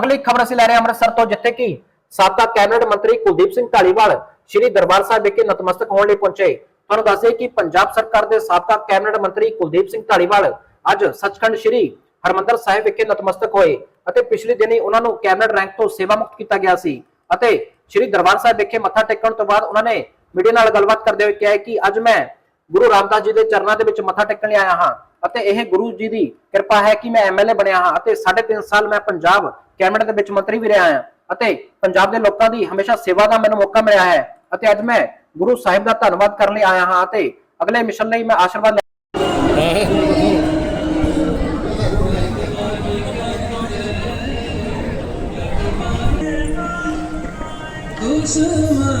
ਅਗਲੀ ਖਬਰ ਅਸੀਂ ਲੈ ਰਹੇ ਹਾਂ ਅੰਮ੍ਰਿਤਸਰ ਤੋਂ, ਜਿੱਥੇ ਕਿ ਸਾਬਕਾ ਕੈਬਨਿਟ ਮੰਤਰੀ ਕੁਲਦੀਪ ਸਿੰਘ ਢਾਲੀਵਾਲ ਸ਼੍ਰੀ ਦਰਬਾਰ ਸਾਹਿਬ ਵਿਖੇ ਨਤਮਸਤਕ ਹੋਣ ਲਈ ਪਹੁੰਚੇ। ਤੁਹਾਨੂੰ ਦੱਸਦੇ ਕਿ ਪੰਜਾਬ ਸਰਕਾਰ ਦੇ ਸਾਬਕਾ ਕੈਬਨਿਟ ਮੰਤਰੀ ਕੁਲਦੀਪ ਸਿੰਘ ਢਾਲੀਵਾਲ ਅੱਜ ਸੱਚਖੰਡ ਸ਼੍ਰੀ ਹਰਮੰਦਰ ਸਾਹਿਬ ਵਿਖੇ ਨਤਮਸਤਕ ਹੋਏ ਅਤੇ ਪਿਛਲੇ ਦਿਨੀ ਉਹਨਾਂ ਨੂੰ ਕੈਬਨਿਟ ਰੈਂਕ ਤੋਂ ਸੇਵਾ ਮੁਕਤ ਕੀਤਾ ਗਿਆ ਸੀ ਅਤੇ ਸ਼੍ਰੀ ਦਰਬਾਰ ਸਾਹਿਬ ਵਿਖੇ ਮੱਥਾ ਟੇਕਣ ਤੋਂ ਬਾਅਦ ਉਹਨਾਂ ਨੇ ਮੀਡੀਆ ਨਾਲ ਗੱਲਬਾਤ ਕਰਦੇ ਹੋਏ ਕਿਹਾ ਕਿ ਅੱਜ ਮੈਂ ਗੁਰੂ ਰਾਮਦਾਸ ਜੀ ਦੇ ਚਰਨਾਂ ਦੇ ਵਿੱਚ ਮੱਥਾ ਟੇਕਣ ਲਈ ਆਇਆ ਹਾਂ ਅਤੇ ਇਹ ਗੁਰੂ ਜੀ ਦੀ ਕਿਰਪਾ ਹੈ ਕਿ ਮੈਂ ਐਮਐਲਏ ਬਣਿਆ ਹਾਂ ਅਤੇ 3.5 ਸਾਲ ਮੈਂ ਪੰਜਾਬ ਕੈਬਨਿਟ ਦੇ ਵਿੱਚ ਮੰਤਰੀ ਵੀ ਰਿਹਾ ਹਾਂ ਅਤੇ ਪੰਜਾਬ ਦੇ ਲੋਕਾਂ ਦੀ ਹਮੇਸ਼ਾ ਸੇਵਾ ਦਾ ਮੈਨੂੰ ਮੌਕਾ ਮਿਲਿਆ ਹੈ ਅਤੇ ਅੱਜ ਮੈਂ ਗੁਰੂ ਸਾਹਿਬ ਦਾ ਧੰਨਵਾਦ ਕਰਨ ਲਈ ਆਇਆ ਹਾਂ ਅਤੇ ਅਗਲੇ ਮਿਸ਼ਨ ਲਈ ਮੈਂ ਆਸ਼ੀਰਵਾਦ ਦੁਸ਼ਮਨ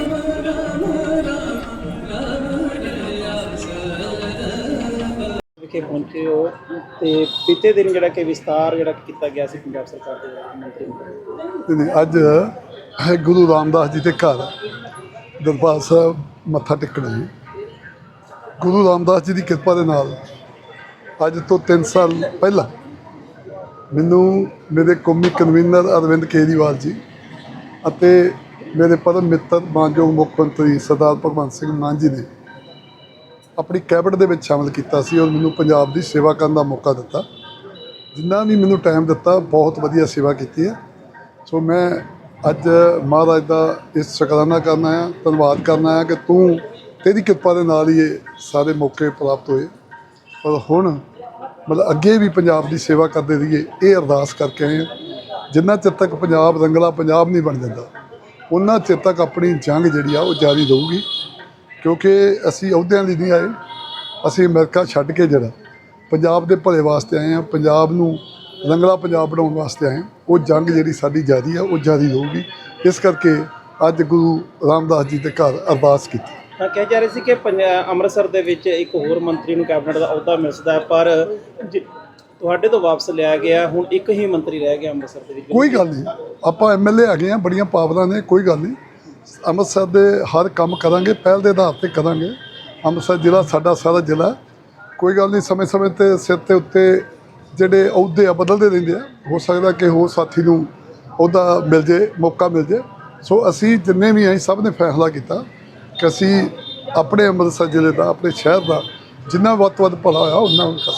ਵਿਖੇ ਪਹੁੰਚੇ ਹੋ ਤੇ ਬੀਤੇ ਦਿਨ ਜਿਹੜਾ ਕਿ ਵਿਸਤਾਰ ਜਿਹੜਾ ਕੀਤਾ ਗਿਆ ਸੀ ਪੰਜਾਬ ਸਰਕਾਰ ਦੇ ਮੰਤਰੀ ਮੰਡਲ ਤੇ ਅੱਜ ਗੁਰੂ ਰਾਮਦਾਸ ਜੀ ਦੇ ਘਰ ਦਰਬਾਰ ਸਾਹਿਬ ਮੱਥਾ ਟੇਕਣਾ ਜੀ ਗੁਰੂ ਰਾਮਦਾਸ ਜੀ ਦੀ ਕਿਰਪਾ ਦੇ ਨਾਲ ਅੱਜ ਤੋਂ 3 ਸਾਲ ਪਹਿਲਾਂ ਮੈਨੂੰ ਮੇਰੇ ਕੌਮੀ ਕਨਵੀਨਰ ਅਰਵਿੰਦ ਕੇਜਰੀਵਾਲ ਜੀ ਅਤੇ ਮੇਰੇ ਪਰਮ ਮਿੱਤਰ ਮਾਨਯੋਗ ਮੁੱਖ ਮੰਤਰੀ ਸਰਦਾਰ ਭਗਵੰਤ ਸਿੰਘ ਮਾਨ ਜੀ ਨੇ ਆਪਣੀ ਕੈਬਨਿਟ ਦੇ ਵਿੱਚ ਸ਼ਾਮਲ ਕੀਤਾ ਸੀ ਔਰ ਮੈਨੂੰ ਪੰਜਾਬ ਦੀ ਸੇਵਾ ਕਰਨ ਦਾ ਮੌਕਾ ਦਿੱਤਾ। ਜਿੰਨਾ ਵੀ ਮੈਨੂੰ ਟਾਈਮ ਦਿੱਤਾ, ਬਹੁਤ ਵਧੀਆ ਸੇਵਾ ਕੀਤੀ ਹੈ। ਸੋ ਮੈਂ ਅੱਜ ਮਹਾਰਾਜ ਦਾ ਇਸ ਸ਼ੁਕਰਾਨਾ ਕਰਨਾ ਆ ਧੰਨਵਾਦ ਕਰਨਾ ਆ ਕਿ ਤੂੰ ਤੇਰੀ ਕਿਰਪਾ ਦੇ ਨਾਲ ਹੀ ਇਹ ਸਾਰੇ ਮੌਕੇ ਪ੍ਰਾਪਤ ਹੋਏ। ਔਰ ਹੁਣ ਮਤਲਬ ਅੱਗੇ ਵੀ ਪੰਜਾਬ ਦੀ ਸੇਵਾ ਕਰਦੇ ਰਹੀਏ, ਇਹ ਅਰਦਾਸ ਕਰਕੇ ਆਏ ਹਾਂ। ਜਿੰਨਾ ਚਿਰ ਤੱਕ ਪੰਜਾਬ ਰੰਗਲਾ ਪੰਜਾਬ ਨਹੀਂ ਬਣ ਜਾਂਦਾ ਉਹਨਾਂ ਚਿਰ ਤੱਕ ਆਪਣੀ ਜੰਗ ਜਿਹੜੀ ਆ, ਉਹ ਜਾਰੀ ਰਹੂਗੀ। ਕਿਉਂਕਿ ਅਸੀਂ ਅਹੁਦਿਆਂ ਲਈ ਨਹੀਂ ਆਏ। ਅਸੀਂ ਅਮਰੀਕਾ ਛੱਡ ਕੇ ਜਿਹੜਾ ਪੰਜਾਬ ਦੇ ਭਲੇ ਵਾਸਤੇ ਆਏ ਆ ਪੰਜਾਬ ਨੂੰ ਰੰਗਲਾ ਪੰਜਾਬ ਬਣਾਉਣ ਵਾਸਤੇ ਆਏ। ਉਹ ਜੰਗ ਜਿਹੜੀ ਸਾਡੀ ਜਾਰੀ ਆ ਉਹ ਜਾਰੀ ਰਹੂਗੀ ਇਸ ਕਰਕੇ ਅੱਜ ਗੁਰੂ ਰਾਮਦਾਸ ਜੀ ਦੇ ਘਰ ਅਰਦਾਸ ਕੀਤੀ। ਤਾਂ ਕਿਹਾ ਜਾ ਰਿਹਾ ਸੀ ਕਿ ਅੰਮ੍ਰਿਤਸਰ ਦੇ ਵਿੱਚ ਇੱਕ ਹੋਰ ਮੰਤਰੀ ਨੂੰ ਕੈਬਨਿਟ ਦਾ ਅਹੁਦਾ ਮਿਲ ਸਕਦਾ ਹੈ ਪਰ ਤੁਹਾਡੇ ਤੋਂ ਵਾਪਸ ਲਿਆ ਗਿਆ ਹੁਣ ਇੱਕ ਹੀ ਮੰਤਰੀ ਰਹਿ ਗਿਆ ਅੰਮ੍ਰਿਤਸਰ ਦੇ ਵਿੱਚ। ਕੋਈ ਗੱਲ ਨਹੀਂ। ਆਪਾਂ ਐਮਐਲਏ ਹੈਗੇ ਆ ਬੜੀਆਂ ਪਾਵਰਾਂ ਨੇ ਕੋਈ ਗੱਲ ਨਹੀਂ। ਅੰਮ੍ਰਿਤਸਰ ਦੇ ਹਰ ਕੰਮ ਕਰਾਂਗੇ, ਪਹਿਲ ਦੇ ਆਧਾਰ ਤੇ ਕਰਾਂਗੇ। ਅੰਮ੍ਰਿਤਸਰ ਜ਼ਿਲ੍ਹਾ ਸਾਡਾ ਸਾਰਾ ਜ਼ਿਲ੍ਹਾ ਕੋਈ ਗੱਲ ਨਹੀਂ ਸਮੇਂ ਸਮੇਂ ਤੇ ਸਿਰ ਤੇ ਉੱਤੇ ਜਿਹੜੇ ਅਹੁਦੇ ਆ, ਬਦਲਦੇ ਰਹਿੰਦੇ ਆ। ਹੋ ਸਕਦਾ ਕਿ ਹੋਰ ਸਾਥੀ ਨੂੰ ਉਹਦਾ ਮਿਲ ਜੇ, ਮੌਕਾ ਮਿਲ ਜੇ। ਸੋ ਅਸੀਂ ਜਿੰਨੇ ਵੀ ਆਏ, ਸਭ ਨੇ ਫੈਸਲਾ ਕੀਤਾ ਕਿ ਅਸੀਂ ਆਪਣੇ ਅੰਮ੍ਰਿਤਸਰ ਜ਼ਿਲ੍ਹੇ ਦਾ, ਆਪਣੇ ਸ਼ਹਿਰ ਦਾ ਜਿੰਨਾ ਵੱਧ ਤੋਂ ਵੱਧ ਭਲਾ ਹੋਇਆ ਉਹਨਾਂ ਨੂੰ ਕਰ